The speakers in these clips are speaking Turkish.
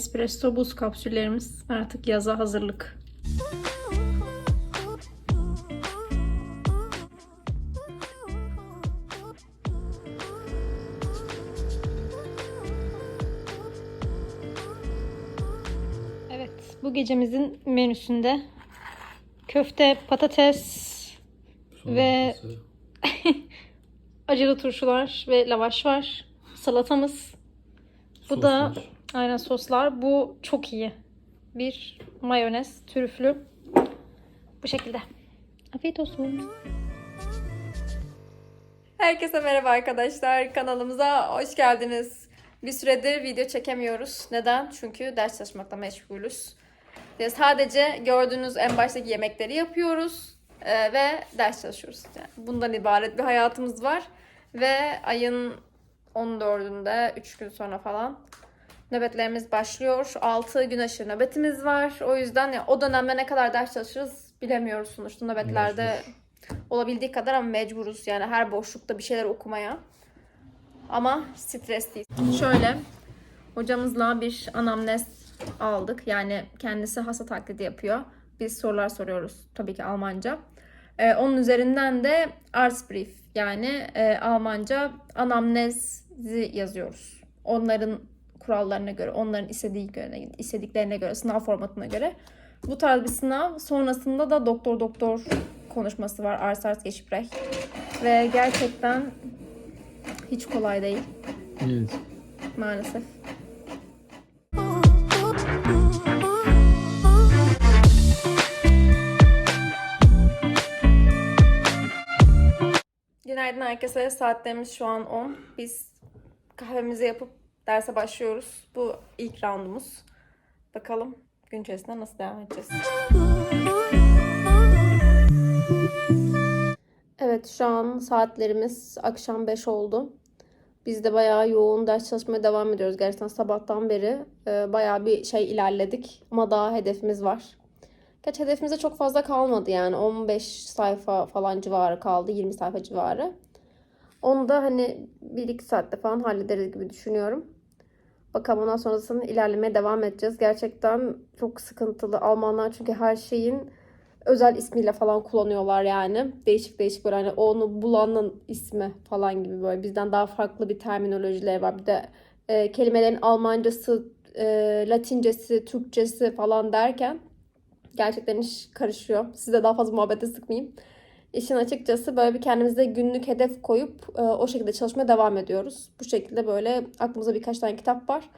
espresso buz kapsüllerimiz artık yaza hazırlık. Evet, bu gecemizin menüsünde köfte, patates ve acılı turşular ve lavaş var. Salatamız. Bu da Soslar. Aynen soslar. Bu çok iyi. Bir mayonez, trüflü. Bu şekilde. Afiyet olsun. Herkese merhaba arkadaşlar. Kanalımıza hoş geldiniz. Bir süredir video çekemiyoruz. Neden? Çünkü ders çalışmakla meşgulüz. Sadece gördüğünüz en baştaki yemekleri yapıyoruz e, ve ders çalışıyoruz. Yani bundan ibaret bir hayatımız var. Ve ayın 14'ünde 3 gün sonra falan nöbetlerimiz başlıyor. 6 gün aşırı nöbetimiz var. O yüzden ya, o dönemde ne kadar ders çalışırız bilemiyoruz sonuçta nöbetlerde olabildiği kadar ama mecburuz yani her boşlukta bir şeyler okumaya. Ama stresliyiz. Şöyle hocamızla bir anamnez aldık. Yani kendisi hasta taklidi yapıyor. Biz sorular soruyoruz tabii ki Almanca. Ee, onun üzerinden de Arztbrief yani e, Almanca anamnezi yazıyoruz. Onların kurallarına göre, onların istediği göre, istediklerine göre, sınav formatına göre. Bu tarz bir sınav. Sonrasında da doktor doktor konuşması var. Ars Ars Gespräch. Ve gerçekten hiç kolay değil Evet. maalesef. Günaydın herkese. Saatlerimiz şu an 10. Biz kahvemizi yapıp derse başlıyoruz. Bu ilk roundumuz. Bakalım gün içerisinde nasıl devam edeceğiz. Evet şu an saatlerimiz akşam 5 oldu. Biz de bayağı yoğun ders çalışmaya devam ediyoruz. Gerçekten sabahtan beri e, bayağı bir şey ilerledik. Ama daha hedefimiz var. Gerçi hedefimize çok fazla kalmadı yani. 15 sayfa falan civarı kaldı. 20 sayfa civarı. Onu da hani 1-2 saatte falan hallederiz gibi düşünüyorum. Bakalım ondan sonrasında ilerlemeye devam edeceğiz. Gerçekten çok sıkıntılı. Almanlar çünkü her şeyin özel ismiyle falan kullanıyorlar yani. Değişik değişik böyle hani onu bulanın ismi falan gibi böyle bizden daha farklı bir terminolojileri var. Bir de e, kelimelerin Almancası, e, Latincesi, Türkçesi falan derken gerçekten iş karışıyor. Size daha fazla muhabbete sıkmayayım. İşin açıkçası böyle bir kendimize günlük hedef koyup e, o şekilde çalışmaya devam ediyoruz. Bu şekilde böyle aklımıza birkaç tane kitap var.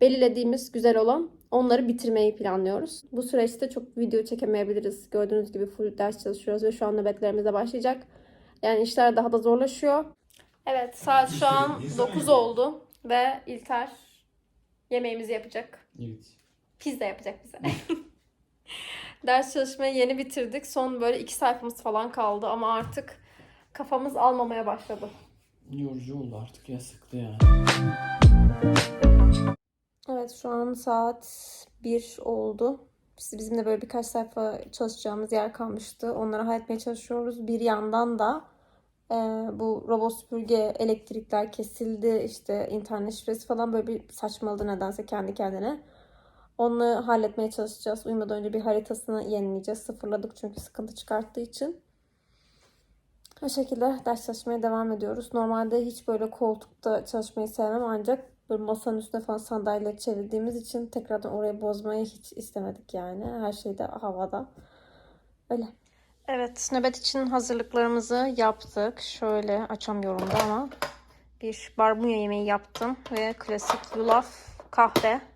Belirlediğimiz güzel olan onları bitirmeyi planlıyoruz. Bu süreçte çok video çekemeyebiliriz. Gördüğünüz gibi full ders çalışıyoruz ve şu an nöbetlerimiz de başlayacak. Yani işler daha da zorlaşıyor. Evet saat şu an 9 oldu ve İlter yemeğimizi yapacak. Evet. Pizza yapacak bize. Ders çalışmayı yeni bitirdik. Son böyle iki sayfamız falan kaldı ama artık kafamız almamaya başladı. Yorucu oldu artık ya sıktı ya. Evet şu an saat 1 oldu. Biz, bizim de böyle birkaç sayfa çalışacağımız yer kalmıştı. Onları halletmeye çalışıyoruz. Bir yandan da e, bu robot süpürge elektrikler kesildi. İşte internet şifresi falan böyle bir saçmaladı nedense kendi kendine. Onu halletmeye çalışacağız. Uyumadan önce bir haritasını yenileyeceğiz. Sıfırladık çünkü sıkıntı çıkarttığı için. O şekilde ders çalışmaya devam ediyoruz. Normalde hiç böyle koltukta çalışmayı sevmem ancak böyle masanın üstüne falan sandalye çevirdiğimiz için tekrardan oraya bozmayı hiç istemedik yani. Her şey de havada. Öyle. Evet, nöbet için hazırlıklarımızı yaptık. Şöyle açamıyorum da ama bir barbunya yemeği yaptım ve klasik yulaf, kahve.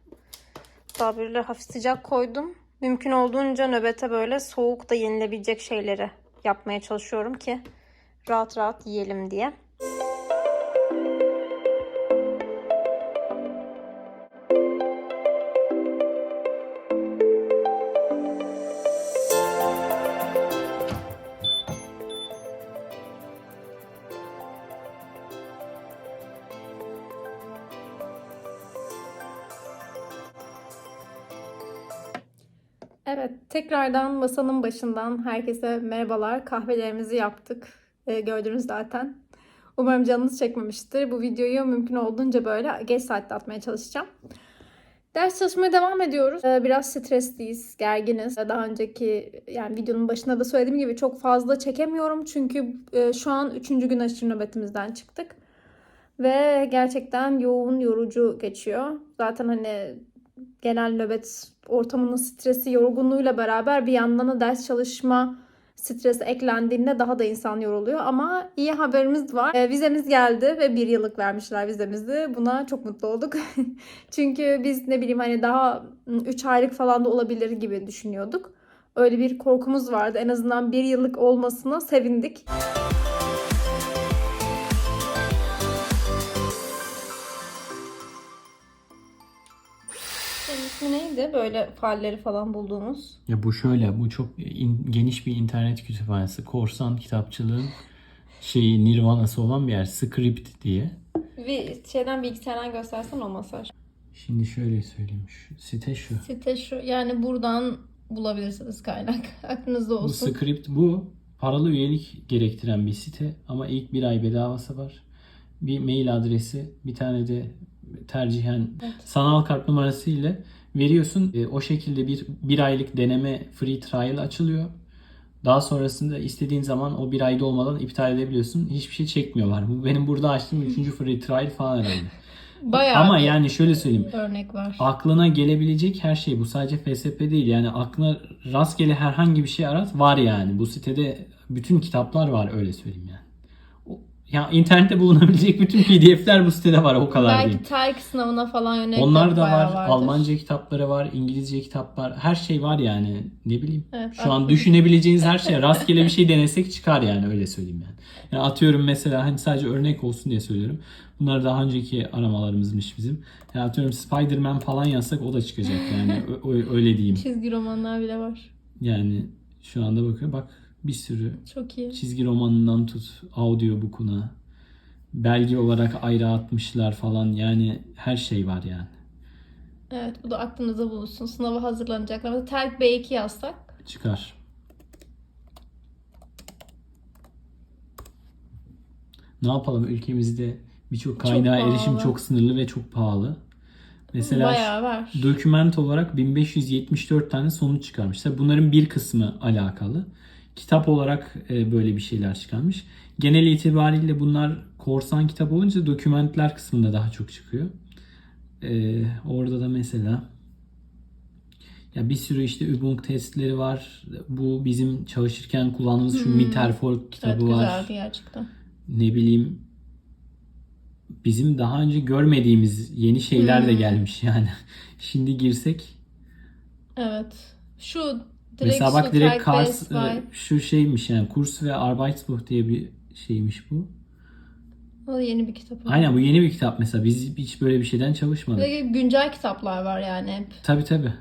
Daha böyle hafif sıcak koydum. Mümkün olduğunca nöbete böyle soğuk da yenilebilecek şeyleri yapmaya çalışıyorum ki rahat rahat yiyelim diye. Tekrardan masanın başından herkese merhabalar. Kahvelerimizi yaptık. Ee, gördünüz zaten. Umarım canınız çekmemiştir. Bu videoyu mümkün olduğunca böyle geç saatte atmaya çalışacağım. Ders çalışmaya devam ediyoruz. Ee, Biraz stresliyiz, gerginiz. Daha önceki yani videonun başında da söylediğim gibi çok fazla çekemiyorum. Çünkü e, şu an 3. gün aşırı nöbetimizden çıktık. Ve gerçekten yoğun, yorucu geçiyor. Zaten hani genel nöbet ortamının stresi, yorgunluğuyla beraber bir yandan da ders çalışma stresi eklendiğinde daha da insan yoruluyor. Ama iyi haberimiz var. Ee, vizemiz geldi ve bir yıllık vermişler vizemizi. Buna çok mutlu olduk. Çünkü biz ne bileyim hani daha 3 aylık falan da olabilir gibi düşünüyorduk. Öyle bir korkumuz vardı. En azından bir yıllık olmasına sevindik. Senin neydi? Böyle falleri falan bulduğumuz. Ya bu şöyle, bu çok in- geniş bir internet kütüphanesi. Korsan kitapçılığın şeyi nirvanası olan bir yer. Script diye. Bir şeyden bilgisayardan göstersen o masaj. Şimdi şöyle söyleyeyim. Şu, site şu. Site şu. Yani buradan bulabilirsiniz kaynak. Aklınızda Bu olsun. script bu. Paralı üyelik gerektiren bir site ama ilk bir ay bedavası var. Bir mail adresi, bir tane de tercihen sanal kart numarası ile veriyorsun. E, o şekilde bir, bir aylık deneme free trial açılıyor. Daha sonrasında istediğin zaman o bir ayda olmadan iptal edebiliyorsun. Hiçbir şey çekmiyorlar. Bu benim burada açtığım üçüncü free trial falan herhalde. Bayağı Ama yani şöyle söyleyeyim. örnek var. Aklına gelebilecek her şey bu sadece FSP değil yani aklına rastgele herhangi bir şey arat var yani bu sitede bütün kitaplar var öyle söyleyeyim yani. Ya internette bulunabilecek bütün PDF'ler bu sitede var o kadar Belki diyeyim. TELK sınavına falan yönelik Onlar da var. vardır. Almanca kitapları var, İngilizce kitaplar, her şey var yani. Ne bileyim. Evet, Şu an düşünebileceğiniz her şey rastgele bir şey denesek çıkar yani öyle söyleyeyim yani. Yani atıyorum mesela hani sadece örnek olsun diye söylüyorum. Bunlar daha önceki aramalarımızmış bizim. Yani atıyorum Spider-Man falan yazsak o da çıkacak yani öyle diyeyim. Çizgi romanlar bile var. Yani şu anda bakıyor bak bir sürü. Çok iyi. Çizgi romanından tut audiobook'una. Belge olarak ayrı atmışlar falan. Yani her şey var yani. Evet bu da aklınıza bulunsun. Sınava hazırlanacaklar. Mesela terk B2 yazsak. Çıkar. Ne yapalım ülkemizde birçok kaynağa çok erişim çok sınırlı ve çok pahalı. Mesela Bayağı doküment olarak 1574 tane sonuç çıkarmışlar. Bunların bir kısmı alakalı. Kitap olarak e, böyle bir şeyler çıkarmış. Genel itibariyle bunlar korsan kitap olunca dokümentler kısmında daha çok çıkıyor. E, orada da mesela ya bir sürü işte Übung testleri var. Bu bizim çalışırken kullandığımız şu Hmm. Mitterfolk Evet kitabı var. güzeldi gerçekten. Ne bileyim bizim daha önce görmediğimiz yeni şeyler de Hmm. gelmiş yani. Şimdi girsek Evet. Şu mesela bak direkt Kars B2 e, şu şeymiş yani kurs ve Arbeitsbuch diye bir şeymiş bu. O da yeni bir kitap. Aynen bu yeni bir kitap mesela. Biz hiç böyle bir şeyden çalışmadık. Ve güncel kitaplar var yani hep. Tabii tabii.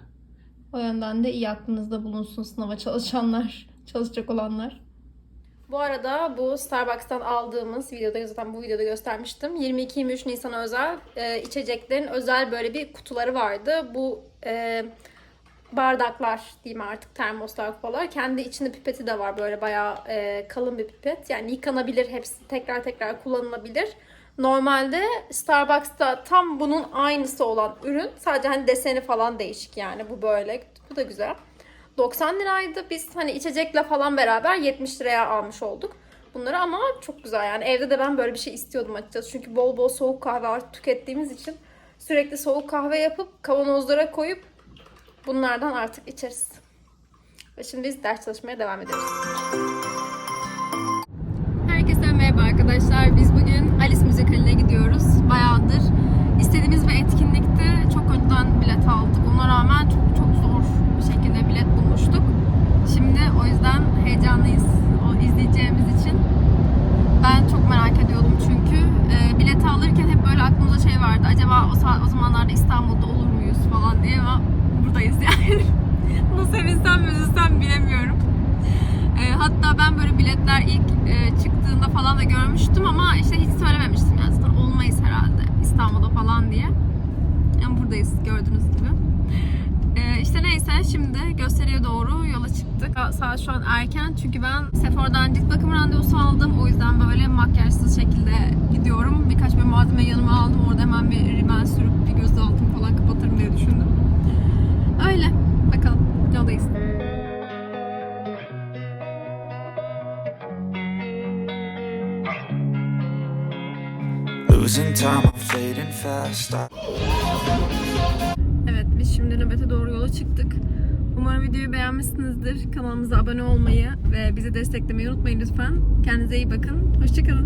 O yönden de iyi aklınızda bulunsun sınava çalışanlar, çalışacak olanlar. Bu arada bu Starbucks'tan aldığımız videoda zaten bu videoda göstermiştim. 22-23 Nisan özel e, içeceklerin özel böyle bir kutuları vardı. Bu e, bardaklar diyeyim artık termoslar kupalar. Kendi içinde pipeti de var böyle bayağı e, kalın bir pipet. Yani yıkanabilir hepsi tekrar tekrar kullanılabilir. Normalde Starbucks'ta tam bunun aynısı olan ürün. Sadece hani deseni falan değişik yani bu böyle. Bu da güzel. 90 liraydı. Biz hani içecekle falan beraber 70 liraya almış olduk. Bunları ama çok güzel yani evde de ben böyle bir şey istiyordum açıkçası. Çünkü bol bol soğuk kahve artık tükettiğimiz için sürekli soğuk kahve yapıp kavanozlara koyup bunlardan artık içeriz. Ve şimdi biz ders çalışmaya devam ediyoruz. Herkese merhaba arkadaşlar. Biz bugün Alice Müzikali'ne gidiyoruz. Bayağıdır istediğimiz bir etkinlikte çok önceden bilet aldık. Ona rağmen çok çok zor bir şekilde bilet bulmuştuk. Şimdi o yüzden heyecanlıyız o izleyeceğimiz için. Ben çok merak ediyordum çünkü e, bileti alırken hep böyle aklımda şey vardı. Acaba o, o zamanlarda İstanbul'da olur muyuz falan diye ama buradayız yani. Nasıl sevinsem üzülsem bilemiyorum. E, hatta ben böyle biletler ilk e, çıktığında falan da görmüştüm ama işte hiç söylememiştim yani zaten olmayız herhalde İstanbul'da falan diye. Yani buradayız gördüğünüz gibi. E, işte neyse şimdi gösteriye doğru yola çıktık. Saat şu an erken çünkü ben Sephora'dan cilt bakım randevusu aldım. O yüzden böyle makyajsız şekilde gidiyorum. Birkaç bir malzeme yanıma aldım. Orada hemen bir rimel sürüp bir göz altımı falan kapatırım diye düşündüm. Öyle. Bakalım. Yoldayız. Losing time, I'm fading fast. I- Evet biz şimdi nöbete doğru yola çıktık. Umarım videoyu beğenmişsinizdir. Kanalımıza abone olmayı ve bizi desteklemeyi unutmayın lütfen. Kendinize iyi bakın. Hoşçakalın.